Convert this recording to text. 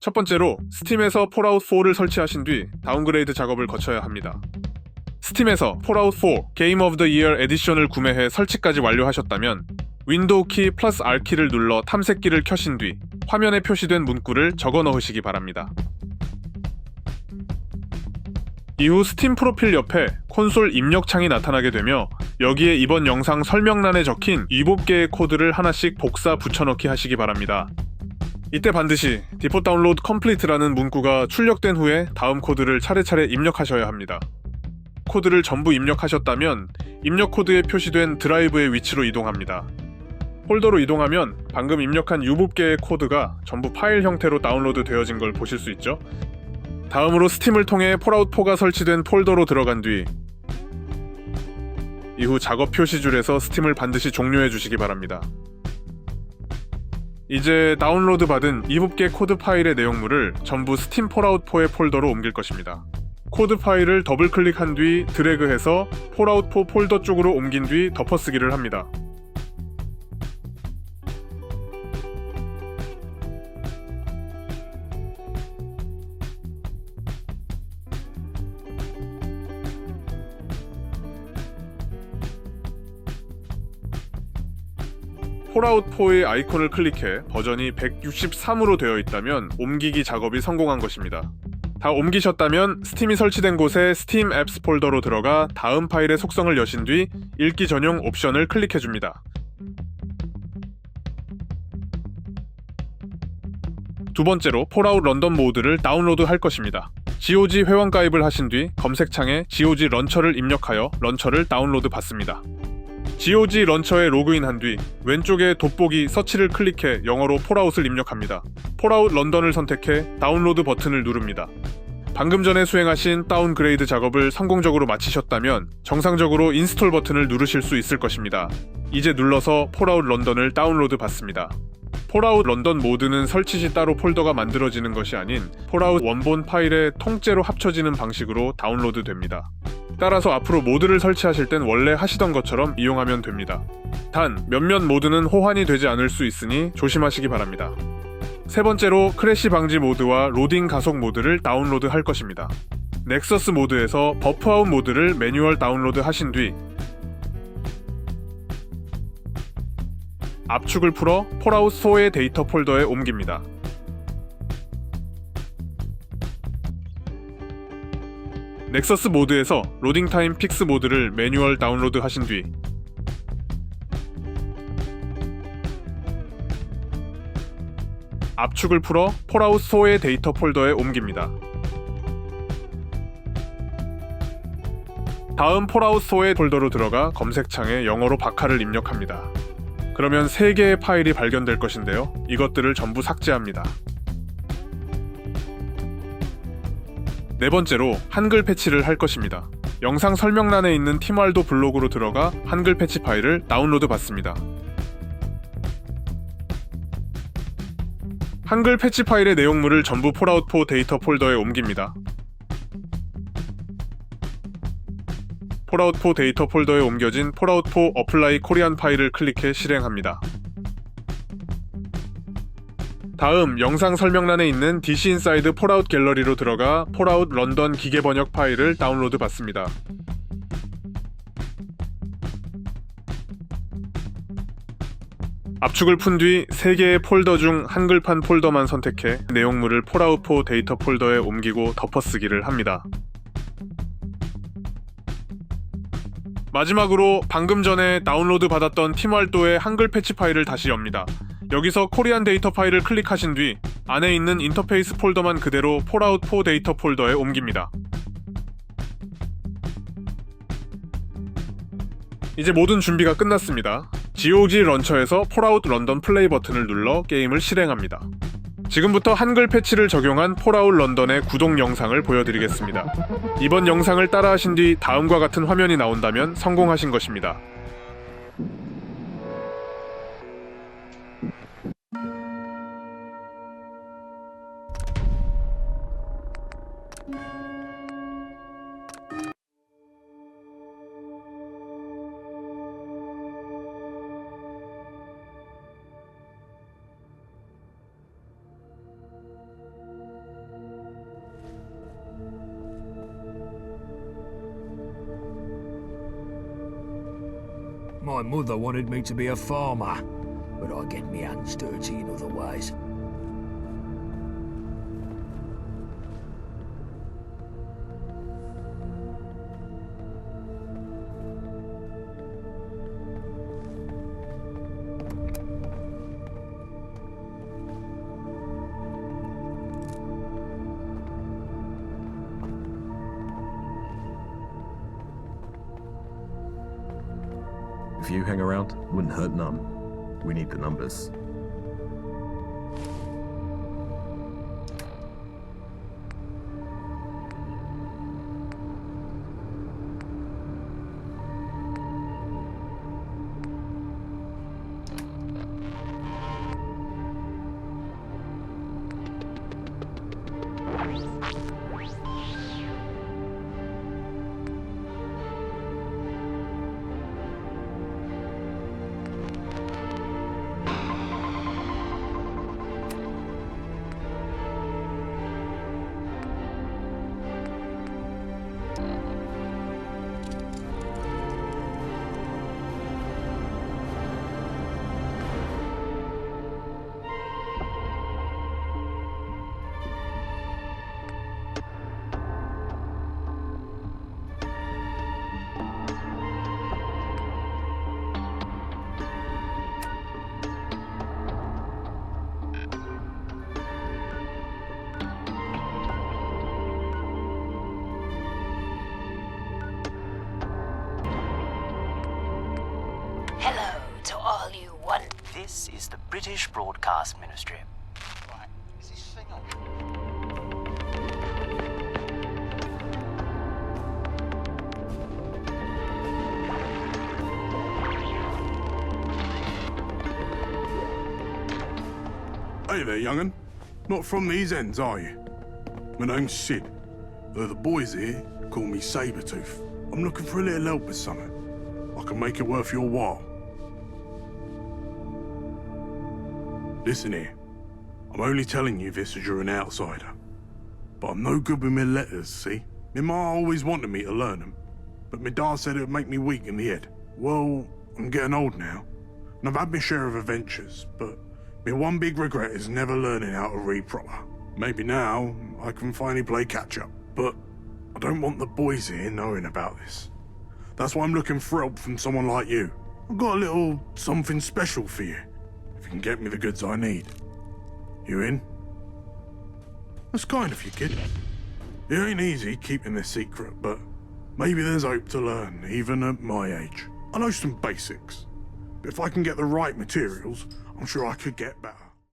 첫 번째로 스팀에서 폴아웃 4를 설치하신 뒤 다운그레이드 작업을 거쳐야 합니다. 스팀에서 폴아웃 4 게임 오브 더 이어 에디션을 구매해 설치까지 완료하셨다면 윈도우 키 플러스 R 키를 눌러 탐색기를 켜신 뒤 화면에 표시된 문구를 적어 넣으시기 바랍니다. 이후 스팀 프로필 옆에 콘솔 입력창이 나타나게 되며 여기에 이번 영상 설명란에 적힌 7개의 코드를 하나씩 복사 붙여넣기 하시기 바랍니다. 이때 반드시 디포 다운로드 컴플리트라는 문구가 출력된 후에 다음 코드를 차례차례 입력하셔야 합니다. 코드를 전부 입력하셨다면 입력 코드에 표시된 드라이브의 위치로 이동합니다. 폴더로 이동하면 방금 입력한 7개의 코드가 전부 파일 형태로 다운로드 되어진 걸 보실 수 있죠. 다음으로 스팀을 통해 폴아웃 4가 설치된 폴더로 들어간 뒤 이후 작업 표시줄에서 스팀을 반드시 종료해 주시기 바랍니다. 이제 다운로드 받은 7개 코드 파일의 내용물을 전부 스팀 폴아웃 4의 폴더로 옮길 것입니다. 코드 파일을 더블 클릭한 뒤 드래그해서 폴아웃 4 폴더 쪽으로 옮긴 뒤 덮어쓰기를 합니다. 폴아웃 4의 아이콘을 클릭해 버전이 163으로 되어 있다면 옮기기 작업이 성공한 것입니다. 다 옮기셨다면 스팀이 설치된 곳에 스팀 앱스 폴더로 들어가 다음 파일의 속성을 여신 뒤 읽기 전용 옵션을 클릭해 줍니다. 두 번째로 폴아웃 런던 모드를 다운로드 할 것입니다. GOG 회원 가입을 하신 뒤 검색창에 GOG 런처를 입력하여 런처를 다운로드 받습니다. GOG 런처에 로그인한 뒤 왼쪽에 돋보기 서치를 클릭해 영어로 폴아웃을 입력합니다. 폴아웃 런던을 선택해 다운로드 버튼을 누릅니다. 방금 전에 수행하신 다운그레이드 작업을 성공적으로 마치셨다면 정상적으로 인스톨 버튼을 누르실 수 있을 것입니다. 이제 눌러서 폴아웃 런던을 다운로드 받습니다. 폴아웃 런던 모드는 설치 시 따로 폴더가 만들어지는 것이 아닌 폴아웃 원본 파일에 통째로 합쳐지는 방식으로 다운로드 됩니다. 따라서 앞으로 모드를 설치하실 땐 원래 하시던 것처럼 이용하면 됩니다. 단, 몇몇 모드는 호환이 되지 않을 수 있으니 조심하시기 바랍니다. 세 번째로 크래시 방지 모드와 로딩 가속 모드를 다운로드 할 것입니다. 넥서스 모드에서 버프아웃 모드를 매뉴얼 다운로드 하신 뒤 압축을 풀어 폴아웃 소의 데이터 폴더에 옮깁니다. 넥서스 모드에서 로딩 타임 픽스 모드를 매뉴얼 다운로드 하신 뒤 압축을 풀어 폴아웃 소의 데이터 폴더에 옮깁니다. 다음 폴아웃 소의 폴더로 들어가 검색창에 영어로 박하를 입력합니다. 그러면 3개의 파일이 발견될 것인데요. 이것들을 전부 삭제합니다. 네 번째로 한글 패치를 할 것입니다. 영상 설명란에 있는 팀왈도 블로그로 들어가 한글 패치 파일을 다운로드 받습니다. 한글 패치 파일의 내용물을 전부 폴아웃4 데이터 폴더에 옮깁니다. 폴아웃4 데이터 폴더에 옮겨진 폴아웃4 어플라이 코리안 파일을 클릭해 실행합니다. 다음 영상 설명란에 있는 DC 인사이드 폴아웃 갤러리로 들어가 폴아웃 런던 기계 번역 파일을 다운로드 받습니다. 압축을 푼 뒤 3개의 폴더 중 한글판 폴더만 선택해 내용물을 폴아웃4 데이터 폴더에 옮기고 덮어쓰기를 합니다. 마지막으로 방금 전에 다운로드 받았던 팀활도의 한글 패치 파일을 다시 엽니다. 여기서 코리안 데이터 파일을 클릭하신 뒤 안에 있는 인터페이스 폴더만 그대로 폴아웃 4 데이터 폴더에 옮깁니다. 이제 모든 준비가 끝났습니다. GOG 런처에서 폴아웃 런던 플레이 버튼을 눌러 게임을 실행합니다. 지금부터 한글 패치를 적용한 폴아웃 런던의 구독 영상을 보여드리겠습니다. 이번 영상을 따라하신 뒤 다음과 같은 화면이 나온다면 성공하신 것입니다. My mother wanted me to be a farmer, but I get me hands dirty in other ways. If you hang around, wouldn't hurt none. We need the numbers. This is the British Broadcast Ministry. Right, is this thing on? Hey there, young'un. Not from these ends, are you? My name's Sid. Though the boys here call me Sabretooth. I'm looking for a little help with something. I can make it worth your while. Listen here. I'm only telling you this as you're an outsider. But I'm no good with my letters, see? My ma always wanted me to learn them, but my dad said it would make me weak in the head. Well, I'm getting old now, and I've had my share of adventures, but my one big regret is never learning how to read proper. Maybe now I can finally play catch up, but I don't want the boys here knowing about this. That's why I'm looking for help from someone like you. I've got a little something special for you, you can get me the goods I need. You in? That's kind of you, kid. It ain't easy keeping this secret, but maybe there's hope to learn, even at my age. I know some basics, but if I can get the right materials, I'm sure I could get better.